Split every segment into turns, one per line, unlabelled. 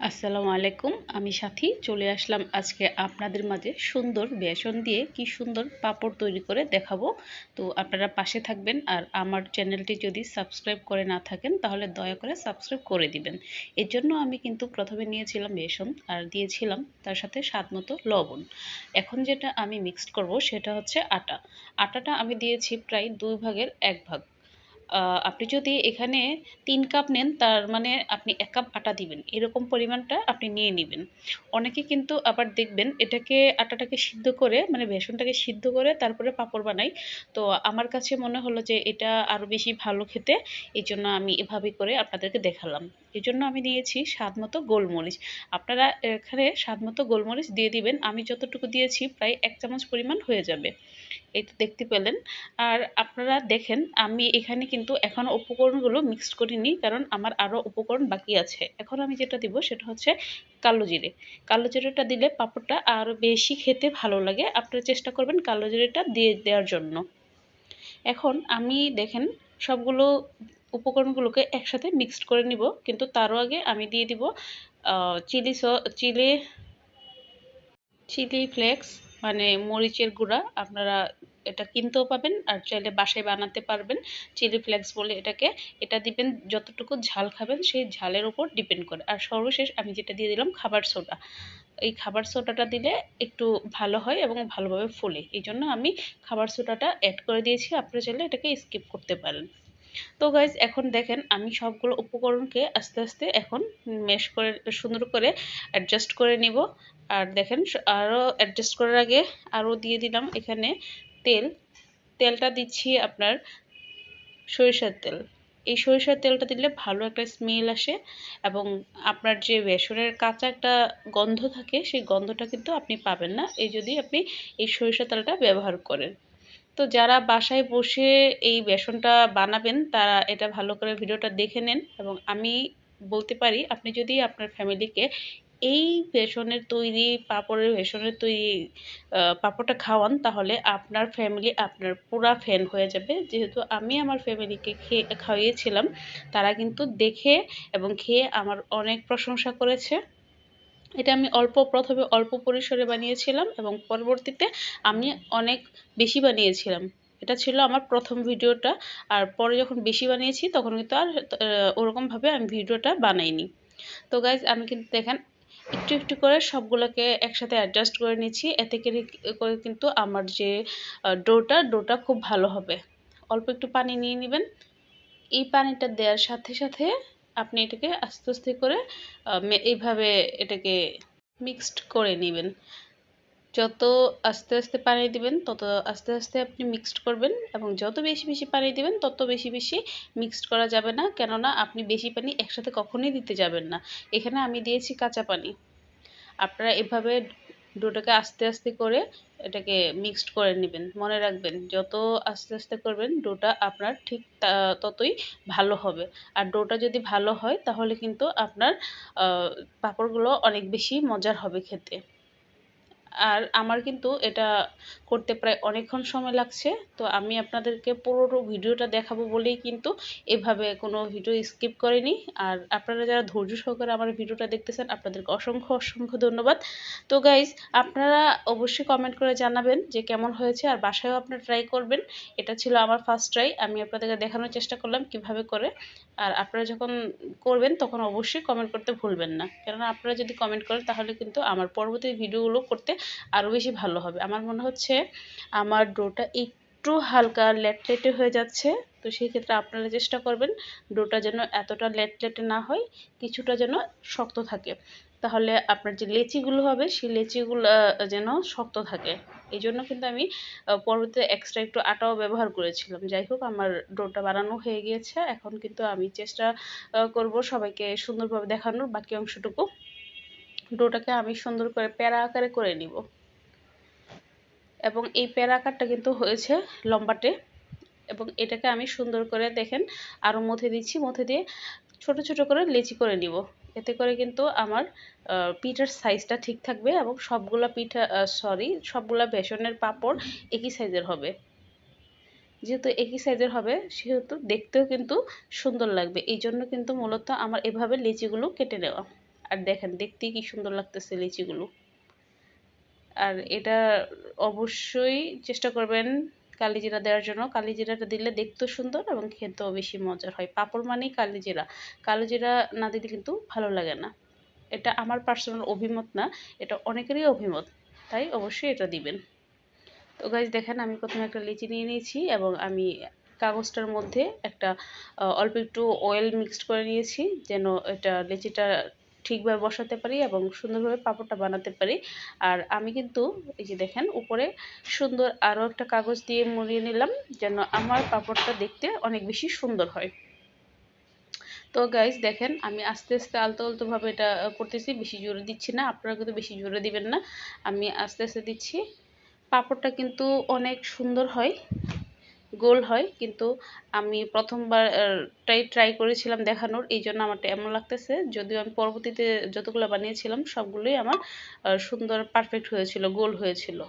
আসসালামু আলাইকুম, আমি সাথী। চলে আসলাম আজকে আপনাদের মাঝে সুন্দর বেসন দিয়ে কি সুন্দর পাপড় তৈরি করে দেখাবো। তো আপনারা পাশে থাকবেন আর আমার চ্যানেলটি যদি সাবস্ক্রাইব করে না থাকেন, তাহলে দয়া করে সাবস্ক্রাইব করে দিবেন। এর জন্য আমি কিন্তু প্রথমে নিয়েছিলাম বেসন আর দিয়েছিলাম তার সাথে স্বাদ মতো লবণ। এখন যেটা আমি মিক্সড করব সেটা হচ্ছে আটা। আটাটা আমি দিয়েছি প্রায় দুই ভাগের এক ভাগ। আপনি যদি এখানে তিন কাপ নেন, তার মানে আপনি এক কাপ আটা দিবেন। এরকম পরিমাণটা আপনি নিয়ে নেবেন। অনেকে কিন্তু আবার দেখবেন এটাকে, আটাটাকে সিদ্ধ করে মানে বেসনটাকে সিদ্ধ করে তারপরে পাঁপড় বানাই তো আমার কাছে মনে হলো যে এটা আরও বেশি ভালো খেতে, এই জন্য আমি এভাবে করে আপনাদেরকে দেখালাম। এই জন্য আমি নিয়েছি স্বাদ মতো গোলমরিচ। আপনারা এখানে স্বাদ মতো গোলমরিচ দিয়ে দিবেন। আমি যতটুকু দিয়েছি প্রায় এক চামচ পরিমাণ হয়ে যাবে। এই তো দেখতে পেলেন। আর আপনারা দেখেন, আমি এখানে কিন্তু এখনও উপকরণগুলো মিক্সড করিনি, কারণ আমার আরও উপকরণ বাকি আছে। এখন আমি যেটা দিব সেটা হচ্ছে কালো জিরে। কালো জিরেটা দিলে পাঁপড়টা আরও বেশি খেতে ভালো লাগে। আপনারা চেষ্টা করবেন কালো জিরেটা দিয়ে দেওয়ার জন্য। এখন আমি দেখেন সবগুলো উপকরণগুলোকে একসাথে মিক্সড করে নিব, কিন্তু তারও আগে আমি দিয়ে দিব চিলি স, চিলি চিলি ফ্লেক্স মানে মরিচের গুঁড়া আপনারা এটা কিনতেও পাবেন আর চাইলে বাসায় বানাতে পারবেন, চিলি ফ্লেক্স বলে এটাকে। এটা দিবেন, যতটুকু ঝাল খাবেন সেই ঝালের উপর ডিপেন্ড করে। আর সর্বশেষ আমি যেটা দিয়ে দিলাম, খাবার সোডা। এই খাবার সোডাটা দিলে একটু ভালো হয় এবং ভালোভাবে ফোলে। এই জন্য আমি খাবার সোডাটা অ্যাড করে দিয়েছি, আপনারা চাইলে এটাকে স্কিপ করতে পারেন। তো গাইজ এখন দেখেন আমি সবগুলো উপকরণকে আস্তে আস্তে এখন মেশ করে, সুন্দর করে অ্যাডজাস্ট করে নিব। আর দেখেন আরও অ্যাডজাস্ট করার আগে আরও দিয়ে দিলাম এখানে তেল। তেলটা দিচ্ছি আপনার সরিষার তেল। এই সরিষার তেলটা দিলে ভালো একটা স্মেল আসে এবং আপনার যে বেসনের কাঁচা একটা গন্ধ থাকে, সেই গন্ধটা কিন্তু আপনি পাবেন না। এই যদি আপনি এই সরিষার তেলটা ব্যবহার করেন। তো যারা বাসায় বসে এই বেসনটা বানাবেন, তারা এটা ভালো করে ভিডিওটা দেখে নেন এবং আমি বলতে পারি, আপনি যদি আপনার ফ্যামিলিকে এই বেসনের তৈরি, পাঁপড়ের বেসনের তৈরি পাঁপড়টা খাওয়ান, তাহলে আপনার ফ্যামিলি আপনার পুরা ফ্যান হয়ে যাবে। যেহেতু আমি আমার ফ্যামিলিকে খেয়ে খাওয়িয়েছিলাম তারা কিন্তু দেখে এবং খেয়ে আমার অনেক প্রশংসা করেছে। এটা আমি অল্প, প্রথমে অল্প পরিসরে বানিয়েছিলাম এবং পরবর্তীতে আমি অনেক বেশি বানিয়েছিলাম। এটা ছিল আমার প্রথম ভিডিওটা, আর পরে যখন বেশি বানিয়েছি তখন কিন্তু আর ওরকমভাবে আমি ভিডিওটা বানাইনি। তো গাইজ আমি কিন্তু দেখেন, একটু একটু করে সবগুলোকে একসাথে অ্যাডজাস্ট করে নিচ্ছি, এতে করে কিন্তু আমার যে ডোটা ডোটা খুব ভালো হবে। অল্প একটু পানি নিয়ে নেবেন। এই পানিটা দেওয়ার সাথে সাথে আপনি এটাকে আস্তে আস্তে করে এইভাবে এটাকে মিক্সড করে নেবেন। যত আস্তে আস্তে পানি দিবেন, তত আস্তে আস্তে আপনি মিক্সড করবেন এবং যত বেশি বেশি পানি দিবেন, তত বেশি বেশি মিক্সড করা যাবে না। কেননা আপনি বেশি পানি একসাথে কখনোই দিতে যাবেন না। এখানে আমি দিয়েছি কাঁচা পানি। আপনারা এভাবে ডোটাকে আস্তে আস্তে করে এটাকে মিক্সড করে নেবেন। মনে রাখবেন, যত আস্তে আস্তে করবেন, ডোটা আপনার ঠিক ততই ভালো হবে। আর ডোটা যদি ভালো হয়, তাহলে কিন্তু আপনার পাঁপড়গুলো অনেক বেশি মজার হবে খেতে। আর আমার কিন্তু এটা করতে প্রায় অনেকক্ষণ সময় লাগছে, তো আমি আপনাদেরকে পুরো ভিডিওটা দেখাবো বলেই কিন্তু এভাবে কোনো ভিডিও স্কিপ করিনি। আর আপনারা যারা ধৈর্য সহকারে আমার ভিডিওটা দেখতেছেন, আপনাদেরকে অসংখ্য অসংখ্য ধন্যবাদ। তো গাইজ আপনারা অবশ্যই কমেন্ট করে জানাবেন যে কেমন হয়েছে আর বাসায়ও আপনারা ট্রাই করবেন। এটা ছিল আমার ফার্স্ট ট্রাই আমি আপনাদেরকে দেখানোর চেষ্টা করলাম কীভাবে করে। আর আপনারা যখন করবেন, তখন অবশ্যই কমেন্ট করতে ভুলবেন না। কেননা আপনারা যদি কমেন্ট করেন, তাহলে কিন্তু আমার পরবর্তী ভিডিওগুলো করতে আরও বেশি ভালো হবে। আমার মনে হচ্ছে আমার ডোটা একটু হালকা লেটলেটে হয়ে যাচ্ছে। তো সেই ক্ষেত্রে আপনারা চেষ্টা করবেন ডোটা যেন এতটা লেটলেটে না হয়, কিছুটা যেন শক্ত থাকে। তাহলে আপনার যে লেচিগুলো হবে, সেই লেচিগুলো যেন শক্ত থাকে। এই জন্য কিন্তু আমি পরবর্তীতে এক্সট্রা একটু আটাও ব্যবহার করেছিলাম। যাই হোক, আমার ডোটা বানানো হয়ে গিয়েছে। এখন কিন্তু আমি চেষ্টা করব সবাইকে সুন্দরভাবে দেখানোর বাকি অংশটুকু। ডোটাকে আমি সুন্দর করে প্যারা আকারে করে নিব। এবং এই প্যারা আকারটা কিন্তু হয়েছে লম্বাটে। এবং এটাকে আমি সুন্দর করে দেখেন আরও মথে দিচ্ছি মথে দিয়ে ছোট ছোট করে লেচি করে নিব। এতে করে কিন্তু আমার পিঠার সাইজটা ঠিক থাকবে এবং সবগুলা পিঠা সরি সবগুলা বেসনের পাপড় একই সাইজের হবে। যেহেতু একই সাইজের হবে, সেহেতু দেখতেও কিন্তু সুন্দর লাগবে। এই জন্য কিন্তু মূলত আমার এভাবে লিচিগুলো কেটে নেওয়া। আর দেখেন, দেখতে কি সুন্দর লাগতেছে লিচিগুলো। আর এটা অবশ্যই চেষ্টা করবেন কালিজিরা দেওয়ার জন্য। কালিজিরাটা দিলে দেখতেও সুন্দর এবং খেতেও বেশি মজার হয়। পাঁপড় মানেই কালিজিরা। কালিজিরা না দিলে কিন্তু ভালো লাগে না। এটা আমার পার্সোনাল অভিমত না, এটা অনেকেরই অভিমত। তাই অবশ্যই এটা দিবেন। তো গাছ দেখেন, আমি প্রথমে একটা লিচি নিয়ে নিয়েছি এবং আমি কাগজটার মধ্যে একটা অল্প একটু অয়েল মিক্সড করে নিয়েছি যেন এটা লিচিটা ঠিকভাবে বসাতে পারি এবং সুন্দরভাবে পাঁপড়টা বানাতে পারি। আর আমি কিন্তু এই যে দেখেন, উপরে সুন্দর আরও একটা কাগজ দিয়ে মুড়িয়ে নিলাম যেন আমার পাঁপড়টা দেখতে অনেক বেশি সুন্দর হয়। তো গাইজ দেখেন, আমি আস্তে আস্তে আলতো আলতোভাবে এটা করতেছি, বেশি জোরে দিচ্ছি না, আপনারা কিন্তু বেশি জোরে দিবেন না। আমি আস্তে আস্তে দিচ্ছি। পাঁপড়টা কিন্তু অনেক সুন্দর হয়। গোল হয়, কিন্তু আমি প্রথমবারটাই ট্রাই করেছিলাম দেখানোর, এই জন্য আমারটা এমন লাগতেছে। যদিও আমি পরবর্তীতে যতগুলো বানিয়েছিলাম, সবগুলোই আমার সুন্দর পারফেক্ট হয়েছিল, গোল হয়েছিল।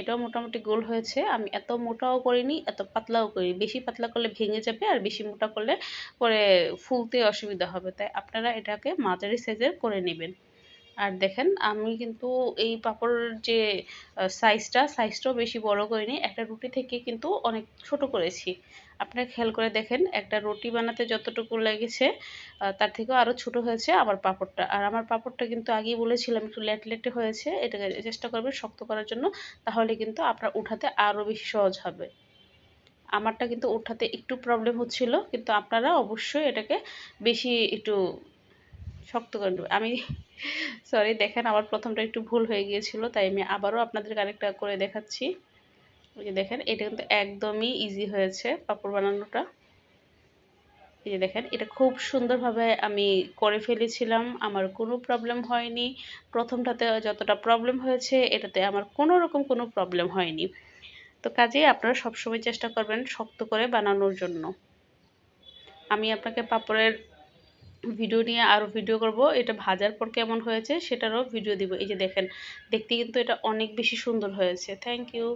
এটাও মোটামুটি গোল হয়েছে। আমি এত মোটাও করিনি, এত পাতলাও করিনি। বেশি পাতলা করলে ভেঙে যাবে, আর বেশি মোটা করলে পরে ফুলতে অসুবিধা হবে। তাই আপনারা এটাকে মাঝারি সাইজের করে নেবেন। আর দেখেন, আমি কিন্তু এই পাঁপড়ের যে সাইজটা সাইজটাও বেশি বড় করিনি, একটা রুটি থেকে কিন্তু অনেক ছোট করেছি। আপনারা খেয়াল করে দেখেন, একটা রুটি বানাতে যতটুকু লেগেছে তার থেকেও আরও ছোট হয়েছে আমার পাঁপড়টা। আর আমার পাঁপড়টা কিন্তু আগেই বলেছিলাম, একটু লেট লেটে হয়েছে, এটাকে চেষ্টা করবেন শক্ত করার জন্য, তাহলে কিন্তু আপনার উঠাতে আরও বেশি সহজ হবে। আমারটা কিন্তু উঠাতে একটু প্রবলেম হচ্ছিল, কিন্তু আপনারা অবশ্যই এটাকে বেশি একটু শক্ত করে নেবে। আমি সরি দেখেন আমার প্রথমটা একটু ভুল হয়ে গিয়েছিল, তাই আমি আবারও আপনাদেরকে আরেকটা করে দেখাচ্ছি। ওই যে দেখেন, এটা কিন্তু একদমই ইজি হয়েছে পাপড় বানানোটা। এই যে দেখেন, এটা খুব সুন্দরভাবে আমি করে ফেলেছিলাম, আমার কোনো প্রবলেম হয়নি। প্রথমটাতে যতটা প্রবলেম হয়েছে, এটাতে আমার কোনো রকম কোনো প্রবলেম হয়নি। তো কাজেই আপনারা সবসময় চেষ্টা করবেন শক্ত করে বানানোর জন্য। আমি আপনাকে পাপড়ের ভিডিও নিয়ে আরও ভিডিও করব, এটা ভাজার পর কেমন হয়েছে সেটারও ভিডিও দিব। এই যে দেখেন, দেখতে কিন্তু এটা অনেক বেশি সুন্দর হয়েছে। Thank you